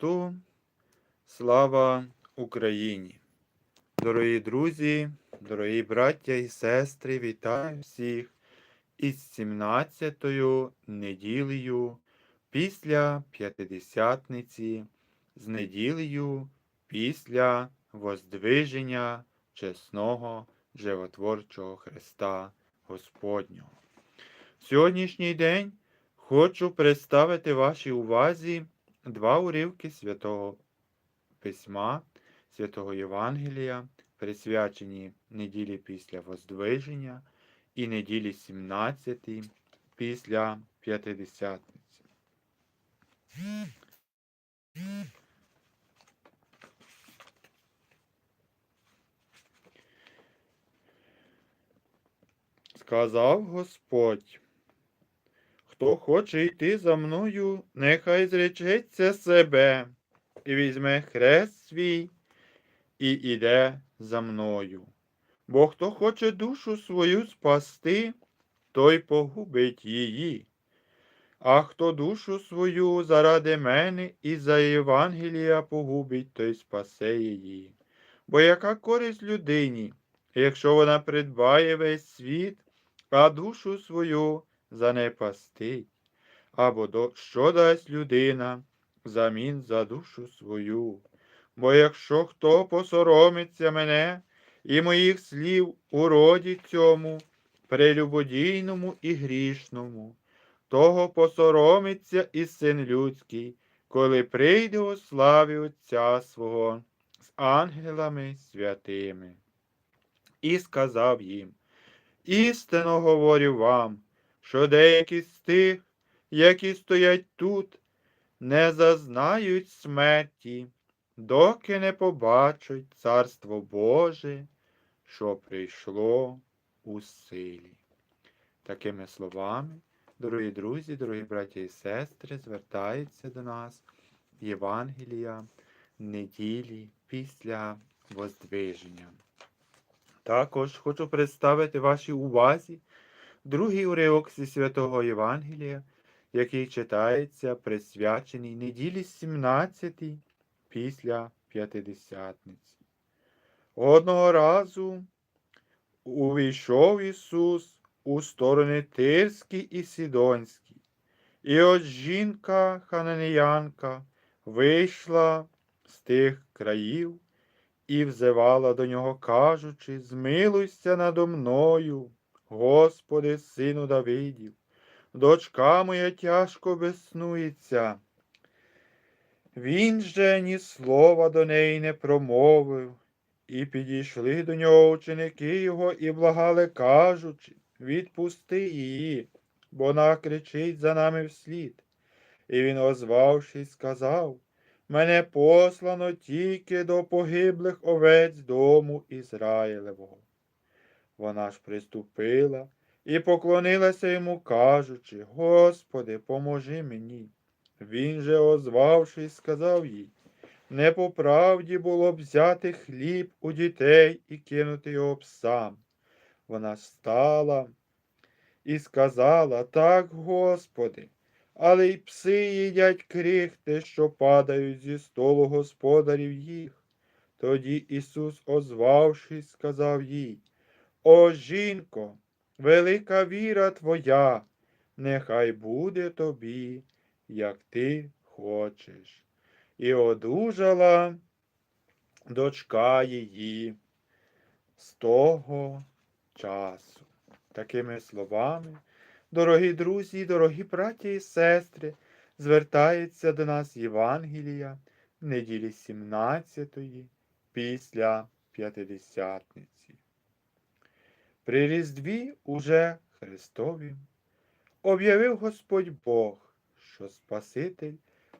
Христу, слава Україні! Дорогі друзі, дорогі браття і сестри, вітаю всіх із 17-ю неділею після П'ятидесятниці, з неділею після Воздвиження чесного животворчого Христа Господнього. Сьогоднішній день хочу представити вашій увазі два уривки Святого Письма, Святого Євангелія, присвячені неділі після Воздвиження і неділі 17 після П'ятидесятниці. Сказав Господь, хто хоче йти за мною, нехай зречеться себе і візьме хрест свій і іде за мною. Бо хто хоче душу свою спасти, той погубить її. А хто душу свою заради мене і за Євангелія погубить, той спасе її. Бо яка користь людині, якщо вона придбає весь світ, а душу свою занепастить? Або до, що дасть людина взамін за душу свою? Бо якщо хто посоромиться мене і моїх слів у роді цьому, прелюбодійному і грішному, того посоромиться і син людський, коли прийде у славі Отця свого з ангелами святими. І сказав їм, істинно говорю вам, що деякі з тих, які стоять тут, не зазнають смерті, доки не побачать Царство Боже, що прийшло у силі. Такими словами, дорогі друзі, дорогі браті і сестри, звертаються до нас Євангелія неділі після Воздвиження. Також хочу представити вашій увазі другий уривок зі святого Євангелія, який читається присвячений неділі 17 після П'ятидесятниці. Одного разу увійшов Ісус у сторони Тирські і Сідонські, і ось жінка хананеянка вийшла з тих країв і взивала до нього, кажучи, змилуйся надо мною, Господи, сину Давидів, дочка моя тяжко безснується. Він же ні слова до неї не промовив, і підійшли до нього ученики його і благали, кажучи, відпусти її, бо вона кричить за нами вслід. І він, озвавшись, сказав Мене послано тільки до погиблих овець дому Ізраїлевого. Вона ж приступила і поклонилася йому, кажучи, Господи, поможи мені. Він же, озвавшись, сказав їй, не по правді було б взяти хліб у дітей і кинути його псам. Вона стала і сказала, так, Господи, але й пси їдять крихти, що падають зі столу господарів їх. Тоді Ісус, озвавшись, сказав їй, О, жінко, велика віра твоя, нехай буде тобі, як ти хочеш. І одужала дочка її з того часу. Такими словами, дорогі друзі, дорогі браті і сестри, звертається до нас Євангелія неділі 17 після П'ятидесятниці. При Різдві уже Христові. Об'явив Господь Бог, що Спаситель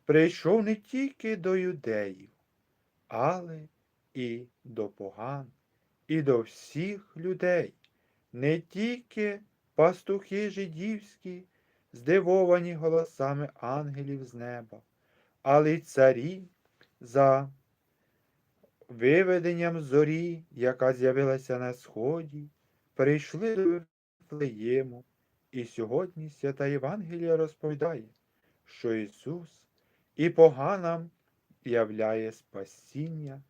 прийшов не тільки до юдеїв, але і до поган, і до всіх людей, не тільки пастухи жидівські, здивовані голосами ангелів з неба, але й царі за виведенням зорі, яка з'явилася на сході, прийшли до Вифлеєму, і сьогодні свята Євангелія розповідає, що Ісус і поганам являє спасіння,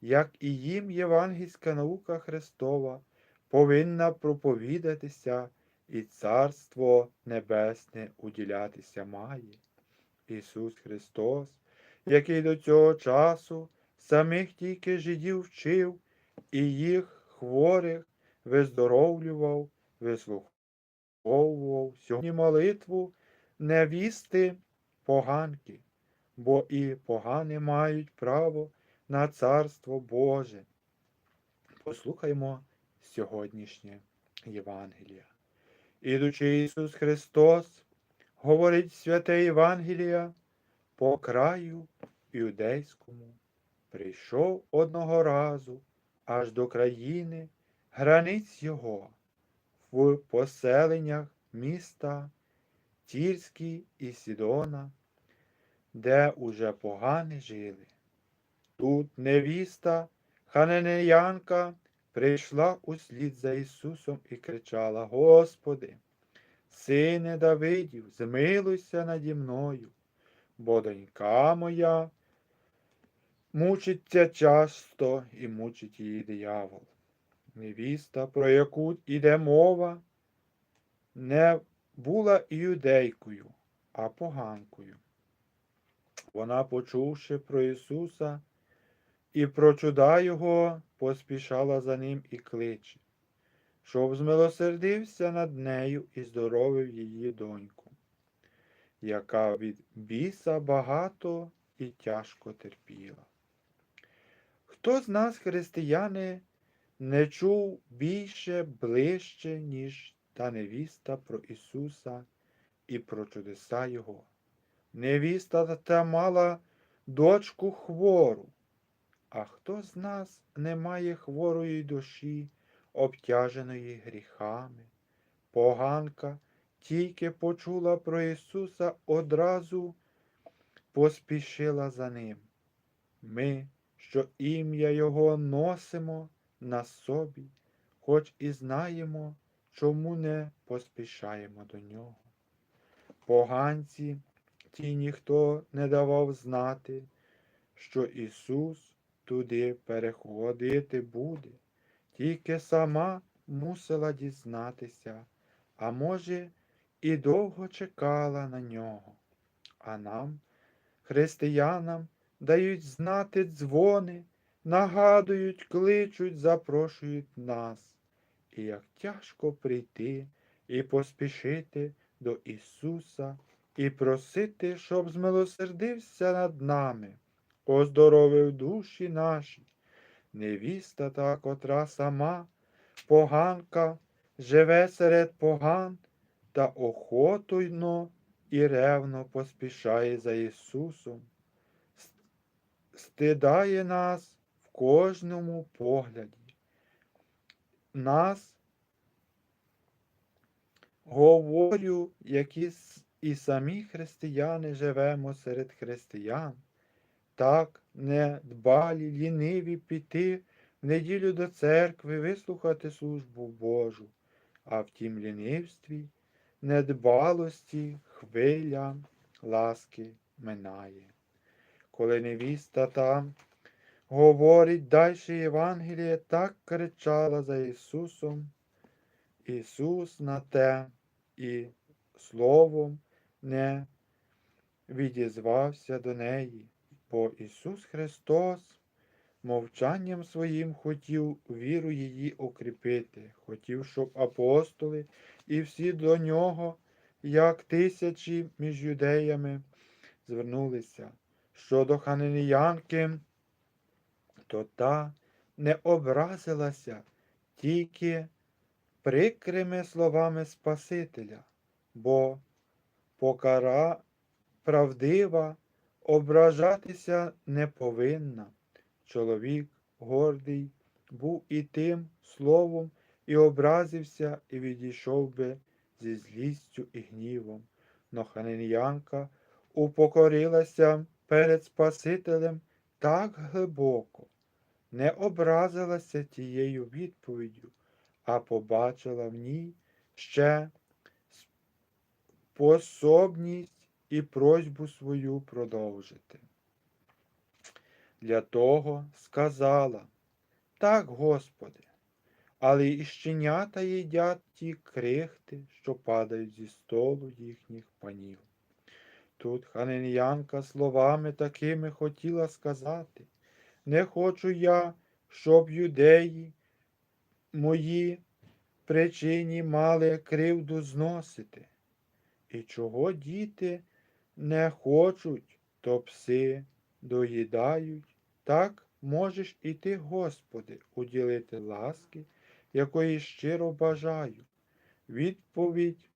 як і їм євангельська наука Христова повинна проповідатися і Царство Небесне уділятися має. Ісус Христос, який до цього часу самих тільки жидів вчив і їх хворих виздоровлював, вислуховував сьогодні молитву невісти поганки, бо і погани мають право на Царство Боже. Послухаймо сьогоднішнє Євангелія. Ідучи Ісус Христос, говорить святе Євангелія, по краю іудейському, прийшов одного разу аж до країни границь Його, в поселеннях міста Тірський і Сідона, де уже погани жили. Тут невіста, хананеянка, прийшла услід за Ісусом і кричала: Господи, сине Давидів, змилуйся наді мною, бо донька моя мучиться часто і мучить її диявол. Невіста, про яку йде мова, не була іудейкою, а поганкою. Вона, почувши про Ісуса і про чуда Його, поспішала за ним і кличе, щоб змилосердився над нею і здоровив її доньку, яка від біса багато і тяжко терпіла. Хто з нас, християни, не чув більше, ближче, ніж та невіста про Ісуса і про чудеса Його? Невіста та мала дочку хвору, а хто з нас не має хворої душі, обтяженої гріхами? Поганка тільки почула про Ісуса, одразу поспішила за Ним. Ми, що ім'я Його носимо на собі, хоч і знаємо, чому не поспішаємо до Нього. Поганці ті ніхто не давав знати, що Ісус туди переходити буде, тільки сама мусила дізнатися, а може, і довго чекала на нього. А нам, християнам, дають знати дзвони, нагадують, кличуть, запрошують нас. І як тяжко прийти і поспішити до Ісуса і просити, щоб змилосердився над нами, оздоровив душі наші. Невіста та, котра сама, поганка, живе серед поган та охотуйно і ревно поспішає за Ісусом, стидає нас кожному погляді. Нас говорю, які і самі християни живемо серед християн, так недбалі, ліниві піти в неділю до церкви, вислухати службу Божу, а в тім лінивстві, недбалості, хвиля ласки минає. Коли невіста там говорить далі Євангеліє, так кричала за Ісусом, Ісус на те і словом не відізвався до неї, бо Ісус Христос мовчанням своїм хотів віру її укріпити, хотів, щоб апостоли і всі до нього, як тисячі між юдеями, звернулися. Щодо хананеянки, то та не образилася тільки прикрими словами Спасителя, бо покара правдива ображатися не повинна. Чоловік гордий був і тим словом, і образився, і відійшов би зі злістю і гнівом. Но хананянка упокорилася перед Спасителем так глибоко, не образилася тією відповіддю, а побачила в ній ще способність і просьбу свою продовжити. Для того сказала, так, Господи, але і щенята їдять ті крихти, що падають зі столу їхніх панів. Тут ханенянка словами такими хотіла сказати, не хочу я, щоб юдеї мої причині мали кривду зносити. І чого діти не хочуть, то пси доїдають, так можеш і ти, Господи, уділити ласки, якої щиро бажаю. Відповідь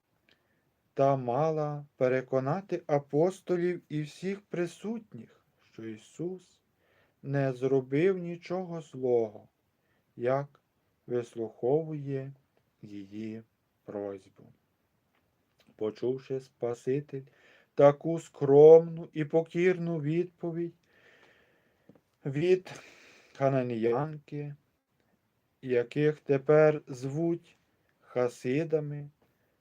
та мала переконати апостолів і всіх присутніх, що Ісус не зробив нічого злого, як вислуховує її просьбу. Почувши Спаситель таку скромну і покірну відповідь від хананіянки, яких тепер звуть хасидами,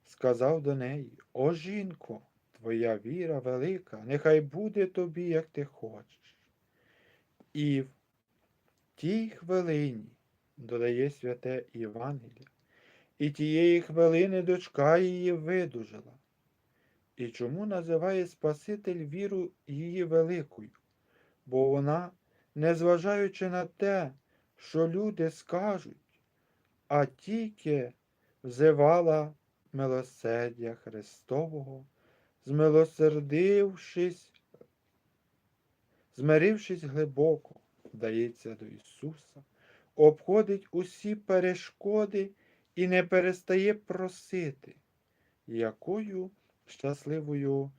сказав до неї, О жінко, твоя віра велика, нехай буде тобі, як ти хочеш. І в тій хвилині, додає святе Євангеліє, і тієї хвилини дочка її видужала. І чому називає Спаситель віру її великою? Бо вона, незважаючи на те, що люди скажуть, а тільки взивала милосердя Христового, змилосердившись, змирившись глибоко, вдається до Ісуса, обходить усі перешкоди і не перестає просити, якою щасливою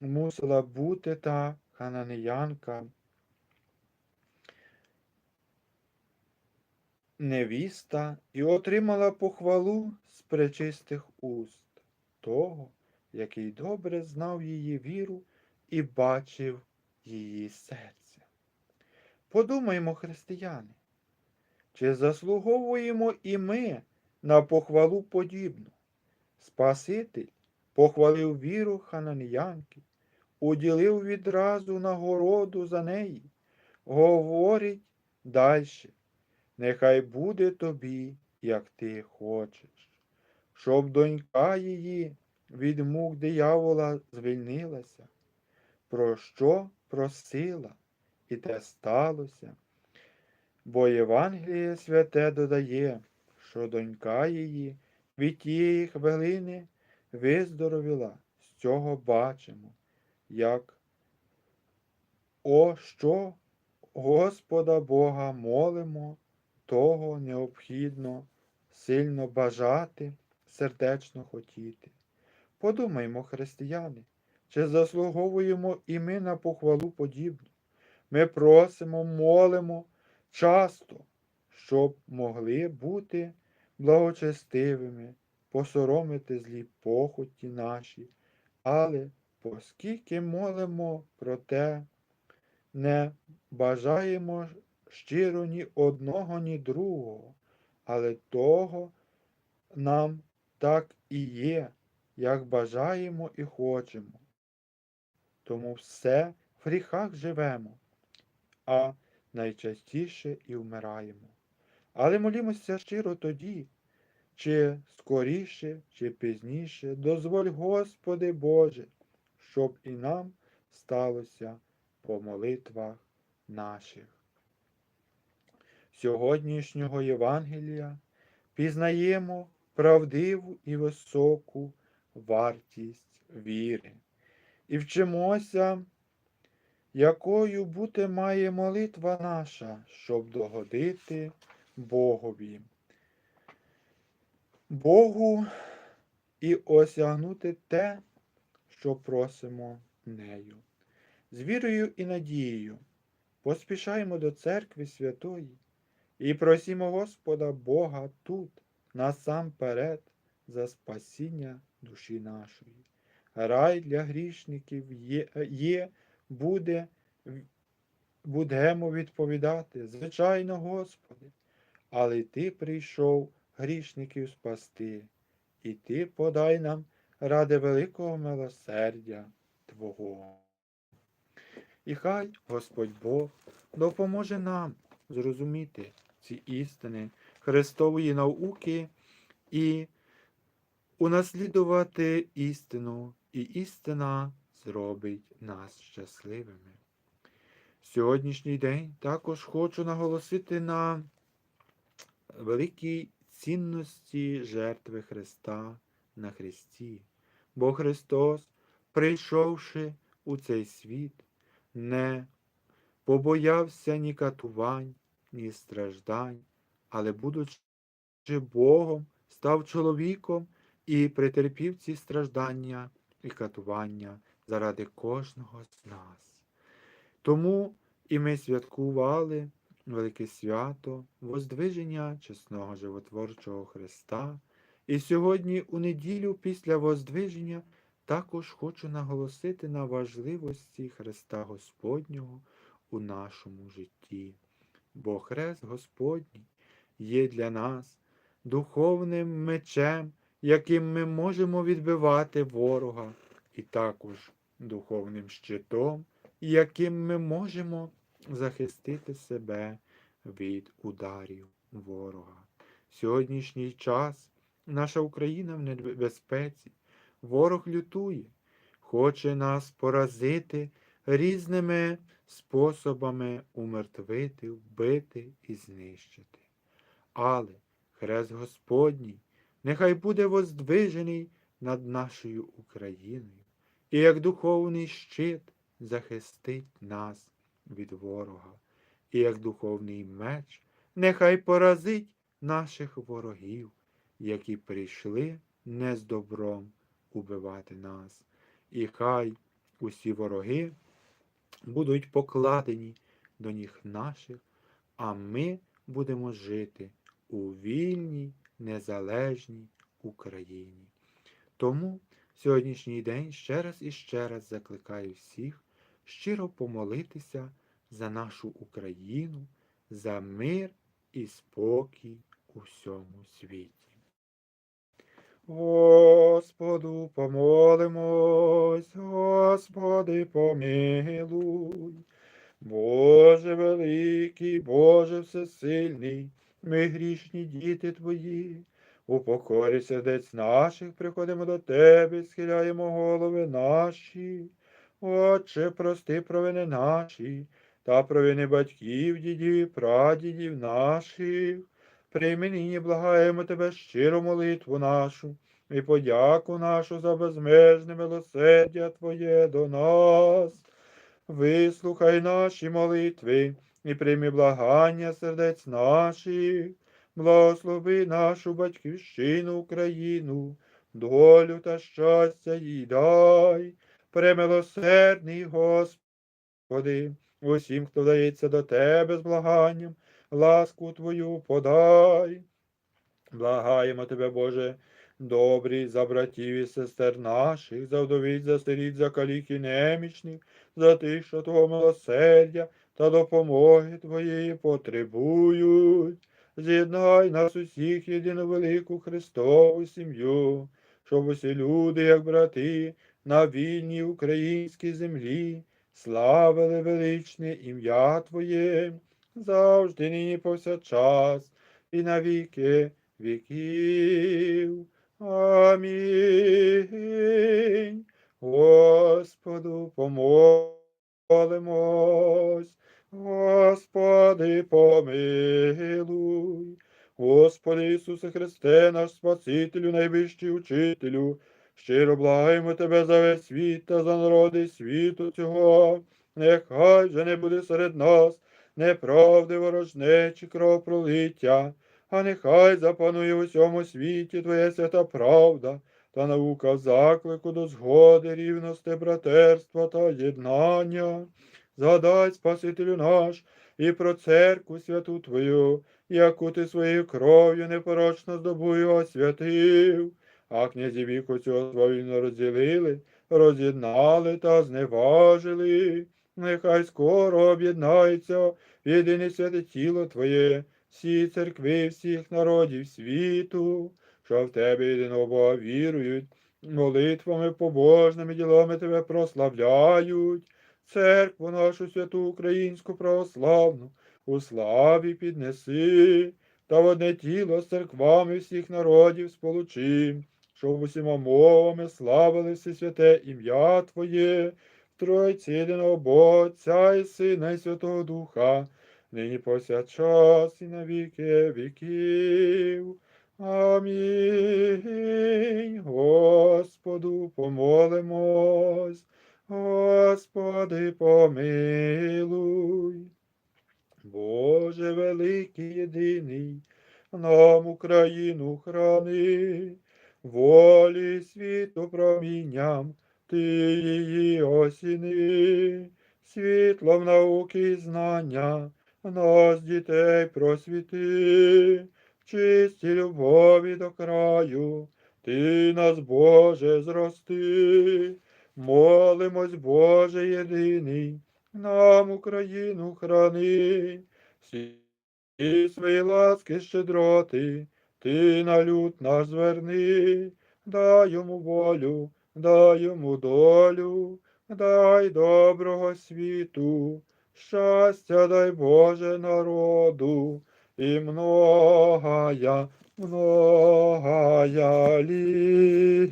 мусила бути та хананеянка, невіста, і отримала похвалу з пречистих уст того, який добре знав її віру і бачив її серце. Подумаймо, християни, чи заслуговуємо і ми на похвалу подібну? Спаситель похвалив віру хананянки, уділив відразу нагороду за неї, говорить дальше, нехай буде тобі, як ти хочеш, щоб донька її від мук диявола звільнилася, про що просила, і те сталося. Бо Євангеліє святе додає, що донька її від тієї хвилини виздоровіла, з цього бачимо, як о що Господа Бога молимо, того необхідно сильно бажати, сердечно хотіти. Подумаймо, християни, чи заслуговуємо і ми на похвалу подібну. Ми просимо, молимо часто, щоб могли бути благочестивими, посоромити злі похоті наші, але оскільки молимо про те, не бажаємо щиро ні одного, ні другого, але того нам так і є, як бажаємо і хочемо. Тому все в гріхах живемо, а найчастіше і вмираємо. Але молімося щиро тоді, чи скоріше, чи пізніше, дозволь, Господи Боже, щоб і нам сталося по молитвах наших. Сьогоднішнього Євангелія пізнаємо правдиву і високу вартість віри і вчимося, якою бути має молитва наша, щоб догодити Богові. Богу і осягнути те, що просимо нею. З вірою і надією поспішаємо до церкви святої і просимо Господа Бога тут, насамперед, за спасіння душі нашої. Рай для грішників є, є буде, будемо відповідати, звичайно, Господи, але Ти прийшов грішників спасти, і Ти подай нам ради великого милосердя Твого. І хай Господь Бог допоможе нам зрозуміти ці істини Христової науки і унаслідувати істину, і істина зробить нас щасливими. Сьогоднішній день також хочу наголосити на великій цінності жертви Христа на Христі, бо Христос, прийшовши у цей світ, не побоявся ні катувань, ні страждань, але, будучи Богом, став чоловіком і претерпів ці страждання і катування заради кожного з нас. Тому і ми святкували велике свято Воздвиження чесного животворчого Христа. І сьогодні, у неділю після Воздвиження, також хочу наголосити на важливості Христа Господнього у нашому житті. Бо Хрест Господній є для нас духовним мечем, яким ми можемо відбивати ворога, і також духовним щитом, яким ми можемо захистити себе від ударів ворога. Сьогоднішній час наша Україна в небезпеці, ворог лютує, хоче нас поразити різними способами умертвити, вбити і знищити. Але хрест Господній нехай буде воздвижений над нашою Україною, і як духовний щит захистить нас від ворога, і як духовний меч нехай поразить наших ворогів, які прийшли не з добром убивати нас. І хай усі вороги будуть покладені до ніг наших, а ми будемо жити у вільній, незалежній Україні. Тому сьогоднішній день ще раз і ще раз закликаю всіх щиро помолитися за нашу Україну, за мир і спокій у всьому світі. Господу помолимось, Господи помилуй. Боже великий, Боже всесильний, ми грішні діти Твої, у покорі сердець наших приходимо до Тебе, схиляємо голови наші. Отче, прости провини наші, та провини батьків, дідів прадідів наших. Прийми нині, благаємо Тебе щиру молитву нашу і подяку нашу за безмежне милосердя Твоє до нас. Вислухай наші молитви і прийми благання сердець наших, благослови нашу батьківщину Україну, долю та щастя їй дай, премилосердний Господи, усім, хто дається до Тебе з благанням, ласку Твою подай. Благаємо Тебе, Боже, добрий за братів і сестер наших, за вдовіць, за сиріт, за калік немічних, за тих, що Твого милосердя та допомоги Твоєї потребують. З'єднай нас усіх єдину велику Христову сім'ю, щоб усі люди, як брати, на вільній українській землі, славили величне ім'я Твоє, завжди нині повсякчас і на віки віків. Амінь. Господу помолимось, Господи, помилуй, Господи Ісусе Христе, наш Спасителю, найвищий учителю, щиро благаємо Тебе за весь світ та за народи світу цього, нехай же не буде серед нас неправди ворожнечі кровопролиття, а нехай запанує в усьому світі Твоя свята правда та наука заклику до згоди, рівності, братерства та єднання. Згадай, Спасителю наш, і про церкву святу Твою, яку ти своєю кров'ю непорочно здобую освятив, а князі віку цього свавільно розділили, роз'єднали та зневажили. Нехай скоро об'єднається єдине святе тіло Твоє, всі церкви всіх народів світу, що в Тебе єдиного вірують, молитвами побожними ділами Тебе прославляють, церкву нашу святу українську православну, у славі піднеси, та в одне тіло з церквами всіх народів сполучи, щоб усіма мовами славили все святе ім'я Твоє, Тройці єдиного Отця і Сина, і Святого Духа, нині повсякчас і на віки віків. Амінь. Господу помолимось. Господи, помилуй. Боже великий єдиний, нам Україну храни, волі світу промінням, ти її осіни, світлом науки і знання, нас дітей просвіти, в чистій любові до краю, ти нас, Боже, зрости. Молимось, Боже єдиний, нам Україну храни, всі свої ласки щедроти, ти на люд наш зверни, дай йому волю, дай йому долю, дай доброго світу, щастя дай Боже народу, і многая, многая літа.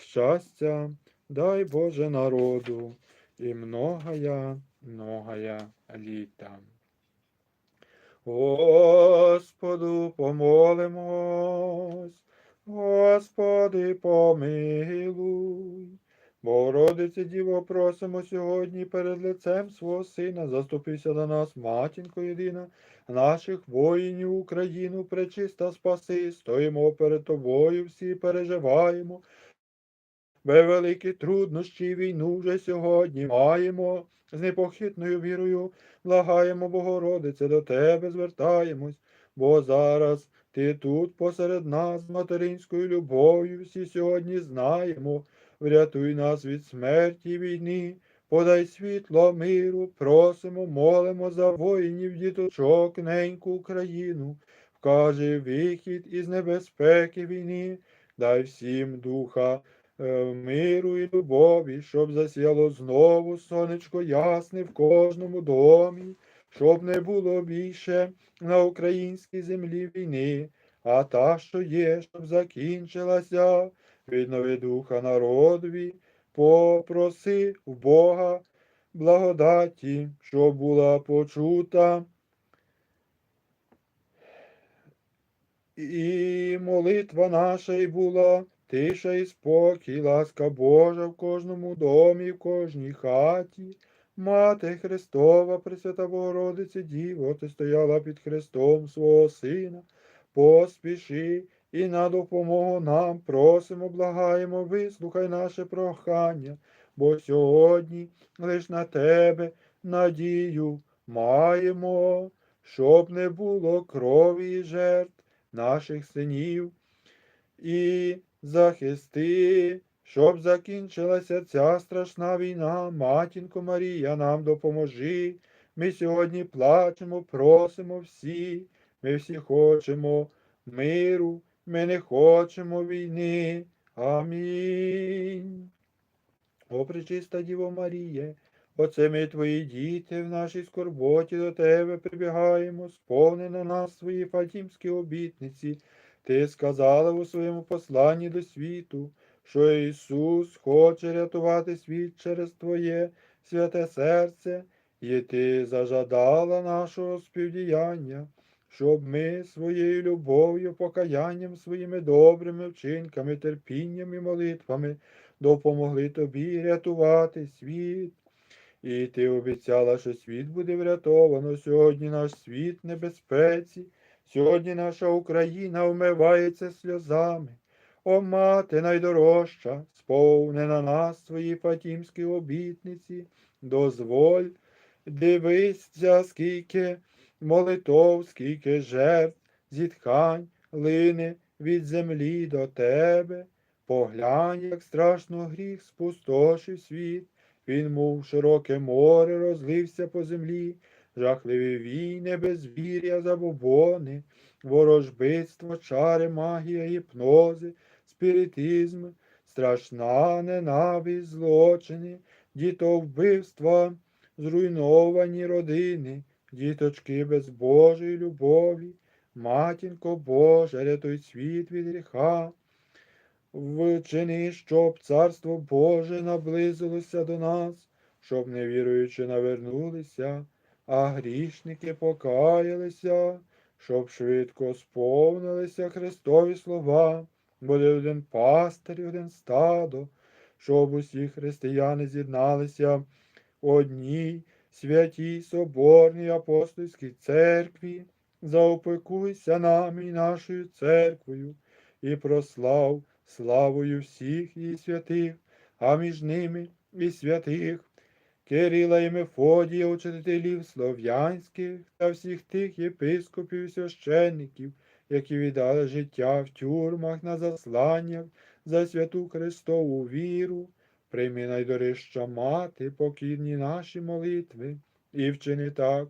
Щастя, дай Боже народу, і многая, многая літа. Господу помолимось, Господи помилуй. Богородице Діво, просимо сьогодні перед лицем свого Сина, заступися за нас, матінко єдина, наших воїнів Україну пречиста спаси, стоїмо перед тобою, всі переживаємо. Великі труднощі війну вже сьогодні маємо, з непохитною вірою благаємо, Богородице, до Тебе звертаємось, бо зараз Ти тут посеред нас материнською любов'ю всі сьогодні знаємо. Врятуй нас від смерті війни, подай світло миру, просимо, молимо за воїнів, діточок, неньку Україну, вкаже вихід із небезпеки війни, дай всім духа миру і любові, щоб засіяло знову сонечко ясне в кожному домі, щоб не було більше на українській землі війни, а та, що є, щоб закінчилася. Віднови духа народові, попроси в Бога благодаті, щоб була почута. І молитва наша й була тиша і спокій, ласка Божа в кожному домі, в кожній хаті. Мати Христова, Пресвята Богородице Діво, ти стояла під Христом свого Сина, поспіши і на допомогу нам просимо, благаємо, вислухай наше прохання, бо сьогодні лиш на тебе надію маємо, щоб не було крові і жертв наших синів, і захисти, щоб закінчилася ця страшна війна, матінко Марія, нам допоможи. Ми сьогодні плачемо, просимо всі, ми всі хочемо миру. Ми не хочемо війни. Амінь. О, пречиста Діво Маріє, оце ми твої діти в нашій скорботі до тебе прибігаємо, сповни на нас свої фатімські обітниці. Ти сказала у своєму посланні до світу, що Ісус хоче рятувати світ через Твоє святе серце, і Ти зажадала нашого співдіяння щоб ми своєю любов'ю, покаянням, своїми добрими вчинками, терпінням і молитвами допомогли тобі рятувати світ. І ти обіцяла, що світ буде врятовано. Сьогодні наш світ небезпеці, сьогодні наша Україна вмивається сльозами. О, мати найдорожча, сповни на нас свої фатімські обітниці, дозволь, дивися, скільки молитов, скільки жертв, зітхань, лине від землі до тебе. Поглянь, як страшно гріх спустошив світ, він, мов широке море, розлився по землі, жахливі війни, безвір'я, забобони, ворожбитство, чари, магія, гіпнози, спіритизм, страшна ненависть, злочини, дітовбивства, зруйновані родини, діточки без Божої любові, матінко Божа, рятуй світ від гріха. Вчини, щоб царство Боже наблизилося до нас, щоб невіруючи навернулися, а грішники покаялися, щоб швидко сповнилися Христові слова, буде один пастир, і один стадо, щоб усі християни з'єдналися в одній святій соборній апостольській церкві, заопекуйся нами і нашою церквою, і прослав славою всіх її святих, а між ними і святих. Кирила і Мефодія, учителів слов'янських та всіх тих єпископів і священників, які віддали життя в тюрмах на засланнях за святу Христову віру, прийми найдорища мати, покірні наші молитви, і вчини так,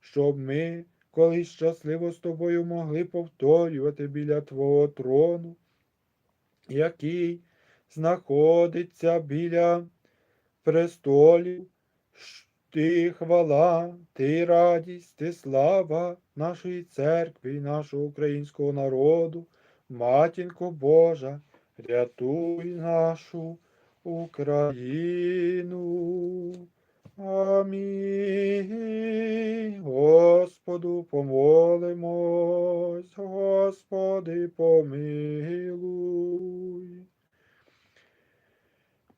щоб ми колись щасливо з тобою могли повторювати біля Твого трону, який знаходиться біля престолів. Ти хвала, ти радість, ти слава нашої церкви нашого українського народу, матінко Божа, рятуй нашу Україну. Амінь. Господу помолимось, Господи помилуй.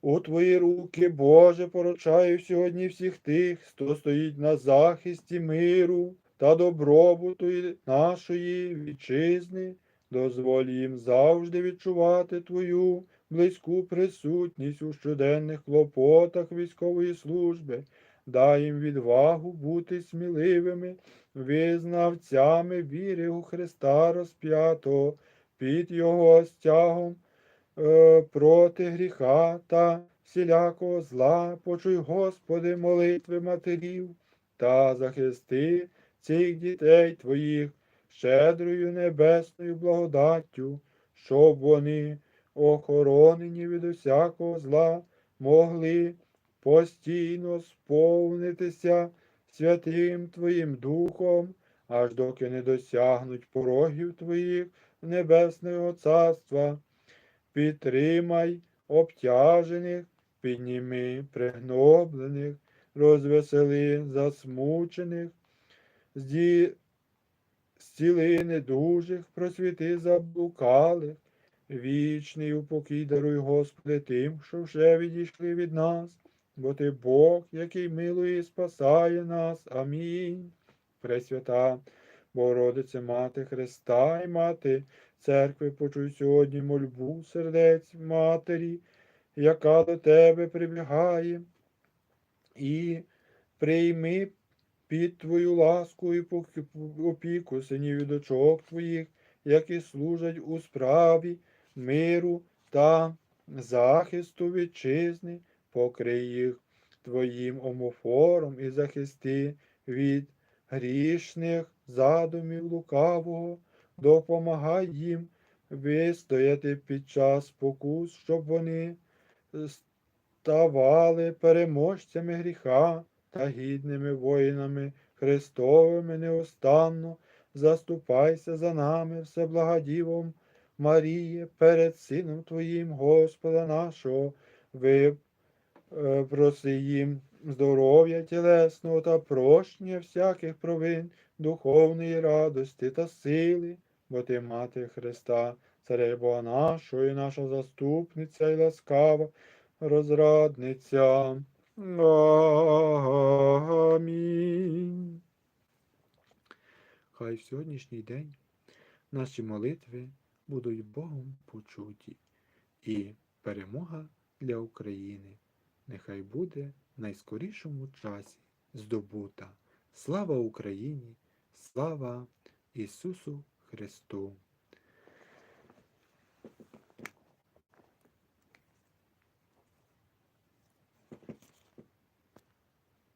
У Твої руки, Боже, поручаю сьогодні всіх тих, хто стоїть на захисті миру та добробуту нашої вітчизни. Дозволь їм завжди відчувати Твою близьку присутність у щоденних клопотах військової служби. Дай їм відвагу бути сміливими, визнавцями віри у Христа розп'ятого під Його стягом проти гріха та всілякого зла, почуй, Господи, молитви матерів та захисти цих дітей Твоїх щедрою небесною благодаттю, щоб вони, охоронені від усякого зла, могли постійно сповнитися святим Твоїм Духом, аж доки не досягнуть порогів Твоїх Небесного Царства. Підтримай обтяжених, підніми пригноблених, розвесели засмучених, зціли недужих, просвіти заблукалих, вічний упокій даруй, Господи, тим, що вже відійшли від нас, бо Ти Бог, який милує і спасає нас. Амінь. Пресвята, Богородице, Мати Христа і Мати церкви, почуй сьогодні мольбу сердець Матері, яка до тебе прибігає, і прийми під Твою ласку і опіку синів і дочок Твоїх, які служать у справі миру та захисту вітчизни, покрий їх Твоїм омофором і захисти від грішних задумів лукавого, допомагай їм вистояти під час спокус, щоб вони ставали переможцями гріха та гідними воїнами Христовими неустанно. Заступайся за нами, Всеблагодівом Маріє, перед Сином Твоїм, Господа нашого, ви е, їм здоров'я тілесного та прощення всяких провин, духовної радості та сили, бо ти мати Христа, Царя Бога нашого, наша заступниця і ласкава, розрадниця. Амінь. Хай в сьогоднішній день наші молитви будуть Богом почуті, і перемога для України нехай буде найскорішому часі здобута. Слава Україні! Слава Ісусу Христу!